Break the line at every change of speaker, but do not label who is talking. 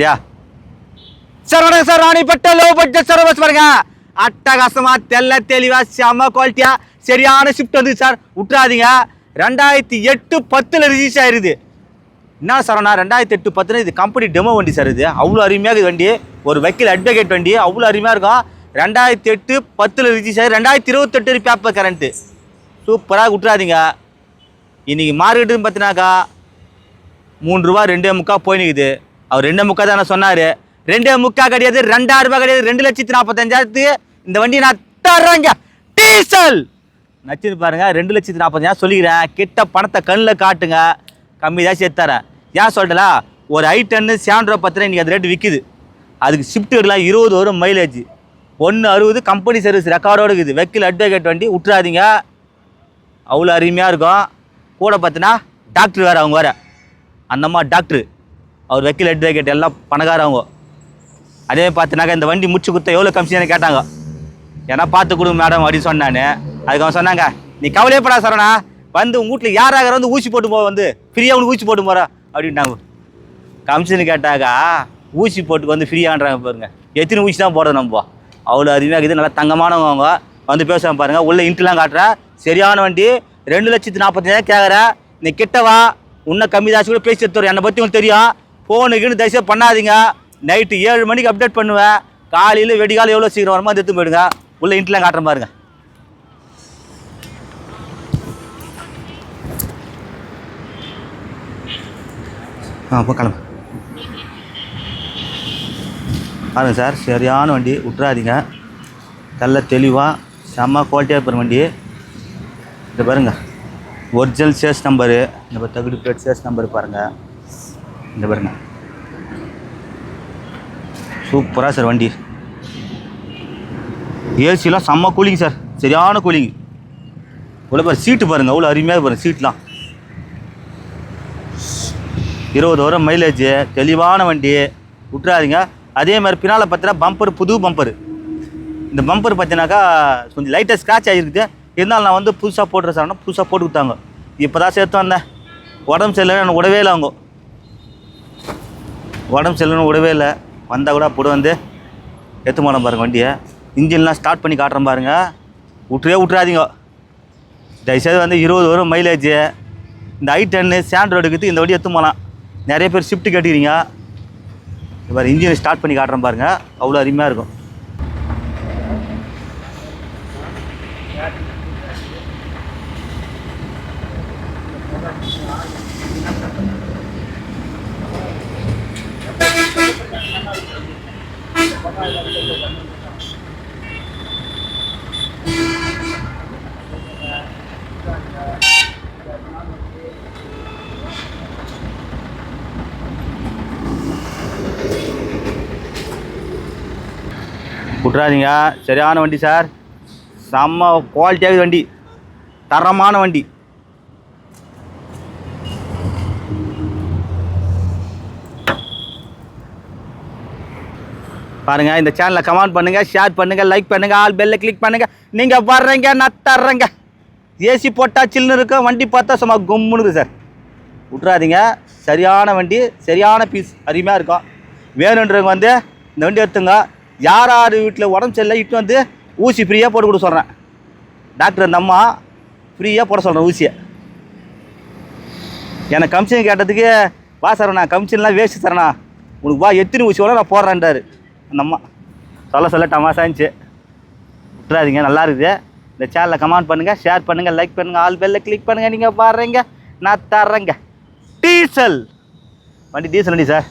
வண்டியா சார் வணக்கம் சார். ராணிப்பட்ட லோ பட்ஜெட் சார் பஸ் பாருங்க. அட்டகாசமா தெல்ல தெளிவா செம குவாலிட்டியா சரியான ஷிஃப்ட் வந்து சார். விட்டுறாதீங்க ரெண்டாயிரத்தி எட்டு பத்தில் ரிஜிஸ் ஆயிருது. என்ன சார்ண்ணா ரெண்டாயிரத்தி எட்டு பத்தில் இது கம்பெனி டெமோ வண்டி சார் இது. அவ்வளோ அருமையாக இது வண்டி. ஒரு வக்கீல் அட்வொகேட் வண்டி. அவ்வளோ அருமையாக இருக்கும். ரெண்டாயிரத்தி எட்டு பத்தில் ரிஜிஸ் ஆகி ரெண்டாயிரத்தி இருபத்தெட்டு பேப்பர் கரண்ட்டு சூப்பராக விட்டுறாதீங்க இன்றைக்கி மார்க்கெட்டுன்னு பார்த்தினாக்கா மூணு ரூபா ரெண்டே முக்கால் போய் நிற்குது அவர் ரெண்டே முக்கா தானே சொன்னார். ரெண்டே முக்கா கிடையாது ரெண்டாயிரம் ரூபாய் கிடையாது ரெண்டு லட்சத்தி நாற்பத்தஞ்சாயிரத்துக்கு இந்த வண்டி நான் தர்றேங்க. டீசல். நச்சுன்னு பாருங்க ரெண்டு லட்சத்தி நாற்பத்தஞ்சாயிரம் சொல்லிக்கிறேன். கிட்ட பணத்தை கண்ணில் காட்டுங்க. கம்மி தான் சேர்த்து தரேன். ஏன் சொல்லலா ஒரு ஐ டென்னு செவன் ரூபா பத்திரம் இன்றைக்கி அது ரேட்டு விற்கிது அதுக்கு ஷிஃப்ட் எடுக்கலாம் இருபது வரும் மைலேஜ் ஒன்று அறுபது கம்பெனி சர்வீஸ் ரெக்கார்டோடு இருக்குது. வெக்கில் அட்வொகேட் வண்டி விட்டுறாதீங்க. அவ்வளோ அருமையாக இருக்கும். கூட பார்த்தினா டாக்டர் வேறு அவங்க வேறு. அந்தம்மா டாக்டரு அவர் வக்கீல் அட்வொகேட் எல்லாம் பணக்காரவங்க. அதே பார்த்தினாக்கா இந்த வண்டி முடிச்சு கொடுத்தா எவ்வளோ கமிஷன் கேட்டாங்க. ஏன்னா பார்த்து கொடுங்க மேடம் அப்படின்னு சொன்னானே. அதுக்கு அவன் சொன்னாங்க நீ கவலையே படா சரணா வந்து உங்கள் வீட்டில் யாராக வந்து ஊசி போட்டு போ வந்து ஃப்ரீயாக உனக்கு ஊசி போட்டு போகிறா அப்படின்ட்டாங்க கமிஷன் கேட்டாக்கா ஊசி போட்டுக்கு வந்து ஃப்ரீயான்றாங்க பாருங்க. எத்தனை ஊசி தான் போடுறது நம்ம. அவ்வளோ அருமையாக இருக்குது. நல்லா தங்கமானவங்க. அவங்க வந்து பேசுவாங்க பாருங்கள் உள்ள இன்ட்லாம் காட்டுறேன் சரியான வண்டி. ரெண்டு லட்சத்து நாற்பத்தஞ்சாயிரம் கேட்குறேன் நீ கிட்டவா உன்னை இன்னும் கம்மி தான் கூட பேசி எடுத்துறேன் என்னை பற்றி உங்களுக்கு தெரியும். ஃபோனுக்குன்னு தயவுசெய்து பண்ணாதீங்க. நைட்டு ஏழு மணிக்கு அப்டேட் பண்ணுவேன். காலையில் வெடிகாலம் எவ்வளோ சீக்கிரம் வருமோ அது எடுத்து போயிடுங்க. உள்ள இன்ட்லாம் காட்டுற பாருங்க. ஆ போ கிளம்பு. பாருங்க சார் சரியான வண்டி விட்றாதீங்க நல்ல தெளிவாக செம்ம குவாலிட்டியாக இருக்கிற வண்டி. இதை பாருங்கள் ஒரிஜினல் சேஸ் நம்பரு இந்த தகுடு பிளேட் சேஸ் நம்பர் பாருங்கள் இந்த பாருங்க. சூப்பராக சார் வண்டி. ஏசிலாம் செம்ம கூலிங் சார். சரியான கூலிங் இவ்வளோ பாரு சீட்டு பாருங்கள் அவ்வளோ அருமையாக பாருங்கள் சீட்லாம் இருபது வரும் மைலேஜ் தெளிவான வண்டி விட்டுறாதீங்க. அதே மாதிரி பின்னால் பார்த்தீங்கன்னா பம்பர் புது பம்பர் இந்த பம்பர் பார்த்தீங்கன்னாக்கா கொஞ்சம் லைட்டாக ஸ்க்ராட்ச் ஆகிருக்குது. இருந்தாலும் நான் வந்து புதுசாக போட்டுற சார்னா புதுசாக போட்டு கொடுத்தாங்க. இப்போ தான் சேர்த்து வந்தேன். உடம்பு சரியில்லை எனக்கு விடவே இல்லை அவங்க. உடம்பு சரியில்லைன்னு விடவே இல்லை. வந்தால் கூட அப்படி வந்து எடுத்து மாடம் பாருங்கள் வண்டியை. இன்ஜின்லாம் ஸ்டார்ட் பண்ணி காட்டுறேன் பாருங்கள் விட்டுறே விட்டுறாதீங்க தயவுசெய்து வந்து இருபது வரும் மைலேஜ் இந்த ஐ டென்னு சேண்ட் ரோடுக்கு இந்த வண்டி எடுத்து போகலாம் நிறைய பேர் ஷிஃப்ட் கட்டிக்கிறீங்க. இப்போ இன்ஜினை ஸ்டார்ட் பண்ணி காட்டுறேன் பாருங்கள் அவ்வளோ அருமையாக இருக்கும். விட்றாதீங்க சரியான வண்டி சார். செம்ம குவாலிட்டியாக வண்டி. தரமான வண்டி. பாருங்க இந்த சேனலை கமெண்ட் பண்ணுங்க ஷேர் பண்ணுங்க லைக் பண்ணுங்க ஆல் பெல்ல கிளிக் பண்ணுங்க. நீங்க வர்றீங்க நான் தர்றேங்க. ஏசி போட்டா சில்லுன்னு இருக்கும் வண்டி பார்த்தா சும்மா கும்முன்னு சார். விட்றாதீங்க சரியான வண்டி சரியான பீஸ் அருமையாக இருக்கும். வேணுன்றவங்க வந்து இந்த வண்டி எடுத்துங்க. யார் யார் வீட்டில் உடம்பு சரியில்லை இட்டு வந்து ஊசி ஃப்ரீயாக போட்டு கொடுக்க சொல்கிறேன் டாக்டர் அந்த அம்மா ஃப்ரீயாக போட சொல்கிறேன் ஊசியை. எனக்கு கமிஷன் கேட்டதுக்கு வா சரணா கமிஷன்லாம் வேஸ்ட்டு சரணா உனக்கு வா எத்தனை ஊசி வேணால் நான் போடுறேன்டாரு. அந்த அம்மா சொல்ல சொல்ல டமாசாச்சு விட்டுறாதீங்க நல்லா இருக்குது. இந்த சேனலை கமெண்ட் பண்ணுங்கள் ஷேர் பண்ணுங்கள் லைக் பண்ணுங்கள் ஆல் பெல்ல கிளிக் பண்ணுங்கள் நீங்கள் பாடுறீங்க நான் தர்றேங்க. டீசல். வண்டி டீசல் வண்டி சார்